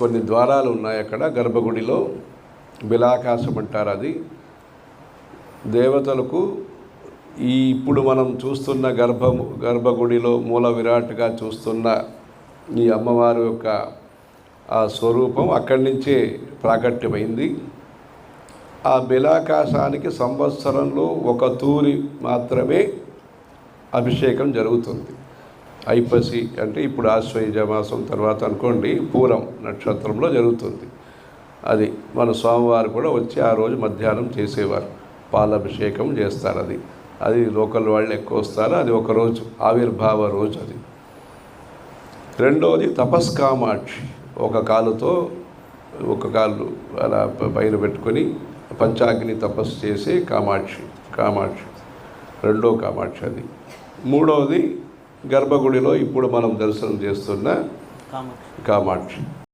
కొన్ని ద్వారాలు ఉన్నాయి అక్కడ. గర్భగుడిలో బిలాకాశం అంటారు అది. దేవతలకు ఈ ఇప్పుడు మనం చూస్తున్న గర్భము గర్భగుడిలో మూల విరాట్గా చూస్తున్న ఈ అమ్మవారి యొక్క ఆ స్వరూపం అక్కడి నుంచే ప్రాకట్యమైంది ఆ బిలాకాశానికి సంవత్సరంలో ఒక తూరి మాత్రమే అభిషేకం జరుగుతుంది. ఐపసి అంటే ఇప్పుడు ఆశ్వయుజ మాసం తర్వాత అనుకోండి పూరం నక్షత్రంలో జరుగుతుంది. అది మన స్వామివారు కూడా వచ్చి ఆ రోజు మధ్యాహ్నం చేసేవారు. పాలాభిషేకం చేస్తారు అది. అది లోకల్ వాళ్ళు ఎక్కువ వస్తారు అది ఒక రోజు ఆవిర్భావ రోజు అది. రెండవది తపస్కామాక్షి. ఒక కాలుతో ఒక కాలు అలా పైన పెట్టుకొని పంచాగ్ని తపస్సు చేసే కామాక్షి కామాక్షి. రెండో కామాక్షి అది. మూడవది గర్భగుడిలో ఇప్పుడు మనం దర్శనం చేస్తున్న కామాక్షి.